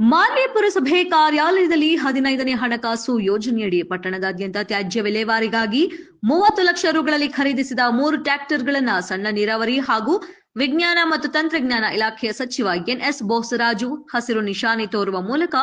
ಮಾನ್ಯ ಪುರಸಭೆ ಕಾರ್ಯಾಲಯದಲ್ಲಿ ಹದಿನೈದನೇ ಹಣಕಾಸು ಯೋಜನೆಯಡಿ ಪಟ್ಟಣದಾದ್ಯಂತ ತ್ಯಾಜ್ಯ ವಿಲೇವಾರಿಗಾಗಿ ಮೂವತ್ತು ಲಕ್ಷ ರುಗಳಲ್ಲಿ ಖರೀದಿಸಿದ ಮೂರು ಟ್ರ್ಯಾಕ್ಟರ್ಗಳನ್ನು ಸಣ್ಣ ನೀರಾವರಿ ಹಾಗೂ ವಿಜ್ಞಾನ ಮತ್ತು ತಂತ್ರಜ್ಞಾನ ಇಲಾಖೆಯ ಸಚಿವ ಎನ್ಎಸ್ ಬೋಸರಾಜು ಹಸಿರು ನಿಶಾನೆ ತೋರುವ ಮೂಲಕ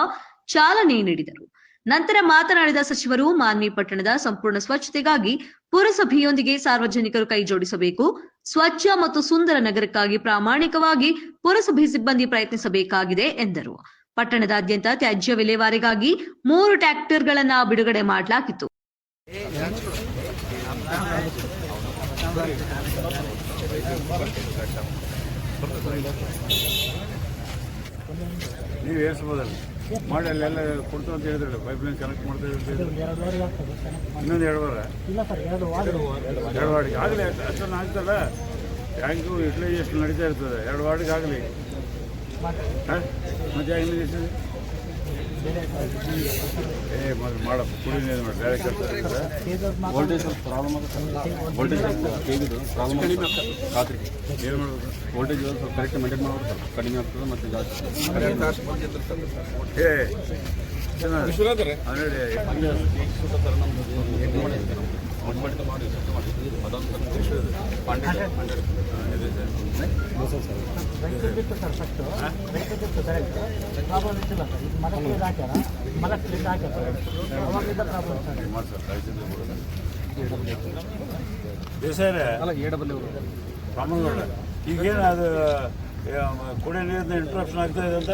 ಚಾಲನೆ ನೀಡಿದರು. ನಂತರ ಮಾತನಾಡಿದ ಸಚಿವರು, ಮಾನ್ವಿ ಪಟ್ಟಣದ ಸಂಪೂರ್ಣ ಸ್ವಚ್ಛತೆಗಾಗಿ ಪುರಸಭೆಯೊಂದಿಗೆ ಸಾರ್ವಜನಿಕರು ಕೈಜೋಡಿಸಬೇಕು ಸ್ವಚ್ಛ ಮತ್ತು ಸುಂದರ ನಗರಕ್ಕಾಗಿ ಪ್ರಾಮಾಣಿಕವಾಗಿ ಪುರಸಭೆ ಸಿಬ್ಬಂದಿ ಪ್ರಯತ್ನಿಸಬೇಕಾಗಿದೆ ಎಂದರು. ಪಟ್ಟಣದಾದ್ಯಂತ ತ್ಯಾಜ್ಯ ವಿಲೇವಾರಿಗಾಗಿ ಮೂರು ಟ್ರ್ಯಾಕ್ಟರ್ಗಳನ್ನ ಬಿಡುಗಡೆ ಮಾಡಲಾಗಿತ್ತು. ನೀವು ಏರಿಸ್ಬೋದಲ್ಲ ಮಾಡಿ ಅಲ್ಲೆಲ್ಲ ಕೊಡ್ತು ಅಂತ ಹೇಳಿದ್ರಲ್ಲ ಪೈಪ್ ಲೈನ್ ಕನೆಕ್ಟ್ ಮಾಡ್ತಾ. ಇನ್ನೊಂದು ಎರಡು ವಾರ? ಇಲ್ಲ ಸರ್ ಎರಡು ವಾರ. ಎರಡು ವಾರ್ಡಿಗೆ ಆಗಲಿ ಅಷ್ಟೊಂದು ಆಗ್ತಲ್ಲ ಟ್ಯಾಂಕು ಯುಟಿಲೈಸೇಷನ್ ನಡೀತಾ ಇರ್ತದೆ? ಎರಡು ವಾರ್ಡಿಗೆ ಆಗಲಿ. ಮತ್ತೆ ಏ ಮೊದಲು ಮಾಡಪ್ಪ ಕುಡಿ ನೀರು ಮಾಡಿ. ಬೇರೆ ಕೆಲಸ ವೋಲ್ಟೇಜ್ ಸ್ವಲ್ಪ ಪ್ರಾಬ್ಲಮ್ ಆಗುತ್ತೆ. ವೋಲ್ಟೇಜ್ ಕೇಳಿದ್ರು ಪ್ರಾಬ್ಲಮ್ ರಾತ್ರಿ ಏನು ಮಾಡೋದು? ವೋಲ್ಟೇಜ್ ಸ್ವಲ್ಪ ಕರೆಕ್ಟ್ ಮೇಂಟೈನ್ ಮಾಡೋದು ಸ್ವಲ್ಪ. ಕಡಿಮೆ ಆಗ್ತದೆ ಮತ್ತು ಜಾಸ್ತಿ ಏ ಚೆನ್ನಾಗಿ ಹನ್ನೆರಡು ರೈತರು sir. First correct problem sir ಇದು ಹಾಕ್ಯಾರ ಹಾಕ್ಯಾರ ಪ್ರಾಬ್ಲಮ್ ಈಗೇನು ಅದು ಕುಡಿಯೋ ನೀರಿನ ಇಂಟ್ರಪ್ಷನ್ ಆಗ್ತಾ ಇದೆ ಅಂತ?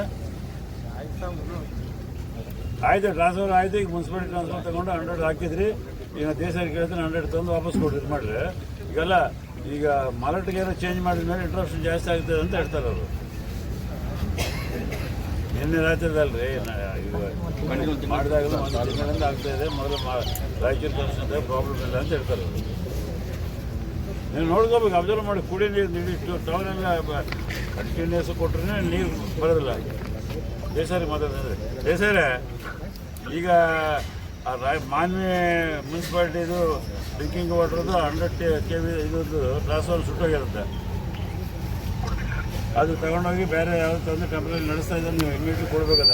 ಆಯ್ತು ಟ್ರಾನ್ಸ್ಫರ್ ಆಯ್ತು ಈಗ ಮುನ್ಸಿಪಾಲಿಟಿ ಟ್ರಾನ್ಸ್ಫರ್ ತಗೊಂಡು ಹಂಡ್ರೆಡ್ ಹಾಕಿದ್ರಿ. ಈಗ ದೇಶ ಕೇಳಿದ್ರೆ ಹಂಡ್ರೆಡ್ ತಂದು ವಾಪಸ್ ಕೊಡ್ರಿ ಮಾಡ್ರಿ. ಈಗೆಲ್ಲ ಈಗ ಏನೋ ಚೇಂಜ್ ಮಾಡಿದ ಮೇಲೆ ಇಂಟ್ರಪ್ಷನ್ ಜಾಸ್ತಿ ಆಗ್ತದೆ ಅಂತ ಹೇಳ್ತಾರೆ ಅವರು. ನಿನ್ನೆ ರಾತ್ರಿದಲ್ರಿ ಮಾಡಿದಾಗಲೂ ಒಂದು ಆಗ್ತಾ ಇದೆ, ಮೊದಲು ರಾಯಚೂರು ಕರ್ಸಿಂದ ಪ್ರಾಬ್ಲಮ್ ಇಲ್ಲ ಅಂತ ಹೇಳ್ತಾರೆ ಅವರು. ನೀವು ನೋಡ್ಕೋಬೇಕು, ಅಬ್ಸರ್ವ್ ಮಾಡಿ, ಕುಡಿ ನೀರು ನೀಡಿಷ್ಟು ಟೌನೆಲ್ಲ ಕಂಟಿನ್ಯೂಸ್ ಕೊಟ್ರೆ ನೀರು ಬರೋದಿಲ್ಲ. ಬೇಸಾರಿ ಮಾತಾಡ್ತಾರೆ ಬೇಸಾರೆ ಈಗ ಆ ರಾಯ್ ಮಾನ್ವಿ ಡ್ರಿಂಕಿಂಗ್ ವಾಟರ್ದು ಹಂಡ್ರೆಡ್ ಕೆ ವಿ ಇದೊಂದು ಟ್ರಾನ್ಸ್ಫರ್ ಸುಟ್ಟೋಗಿರುತ್ತೆ. ಅದು ತಗೊಂಡೋಗಿ ಬೇರೆ ಯಾವ್ದು ತಂದು ಕಂಪ್ನಿ ನಡೆಸ್ತಾ ಇದ್ದಾರೆ, ನೀವು ಇಮಿಡಿಯೇಟ್ಲಿ ಕೊಡ್ಬೇಕದ